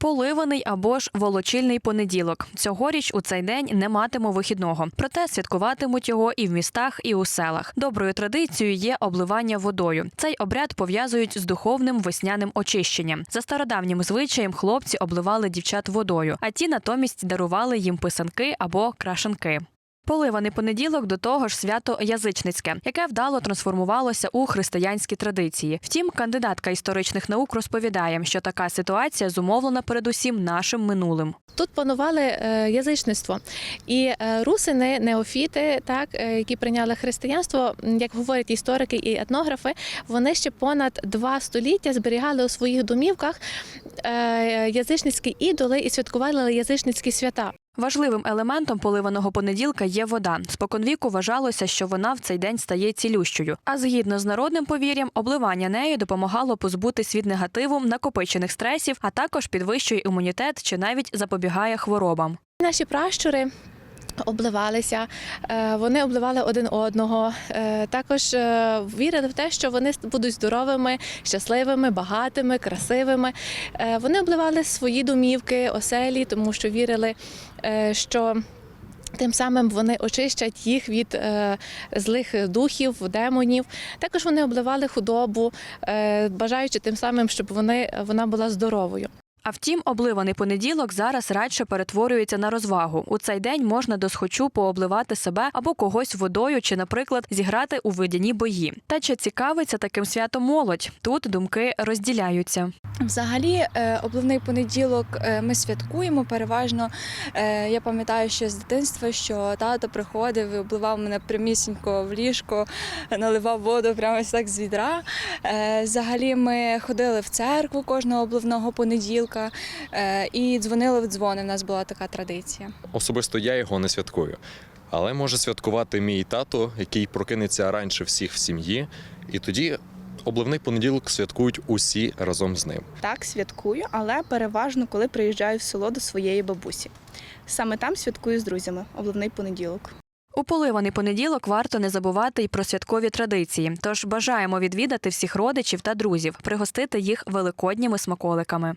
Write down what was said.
Поливаний або ж волочильний понеділок. Цьогоріч у цей день не матиму вихідного. Проте святкуватимуть його і в містах, і у селах. Доброю традицією є обливання водою. Цей обряд пов'язують з духовним весняним очищенням. За стародавнім звичаєм хлопці обливали дівчат водою, а ті натомість дарували їм писанки або крашанки. Поливаний понеділок до того ж свято язичницьке, яке вдало трансформувалося у християнські традиції. Втім, кандидатка історичних наук розповідає, що така ситуація зумовлена передусім нашим минулим. Тут панували е, язичництво, і е, русини, неофіти, так е, які прийняли християнство, як говорять історики і етнографи, вони ще понад два століття зберігали у своїх домівках язичницькі ідоли і святкували язичницькі свята. Важливим елементом поливаного понеділка є вода. Споконвіку вважалося, що вона в цей день стає цілющою. А згідно з народним повір'ям, обливання нею допомагало позбутись від негативу, накопичених стресів, а також підвищує імунітет чи навіть запобігає хворобам. Наші пращури. Обливалися, е, вони обливали один одного. е, Також е, вірили в те, що вони будуть здоровими, щасливими, багатими, красивими. Вони обливали свої домівки, оселі, тому що вірили, що. Тим самим вони очищать їх від е, злих духів, демонів. Також вони обливали худобу, е, бажаючи тим самим, щоб вони, вона була здоровою. А втім, обливаний понеділок зараз радше перетворюється на розвагу. У цей день можна досхочу пообливати себе або когось водою, чи, наприклад, зіграти у видяні бої. Та чи цікавиться таким святом молодь? Тут думки розділяються. Взагалі, е, обливний понеділок е, ми святкуємо переважно. Е, Я пам'ятаю ще з дитинства, що тато приходив і обливав мене прямісінько в ліжко, наливав воду прямо так з відра. Взагалі, ми ходили в церкву кожного обливного понеділка е, і дзвонили в дзвони. У нас була така традиція. Особисто я його не святкую. Але може святкувати мій тато, який прокинеться раніше всіх в сім'ї, і тоді обливний понеділок святкують усі разом з ним. Так, святкую, але переважно, коли приїжджаю в село до своєї бабусі. Саме там святкую з друзями обливний понеділок. У поливаний понеділок варто не забувати й про святкові традиції. Тож бажаємо відвідати всіх родичів та друзів, пригостити їх великодніми смаколиками.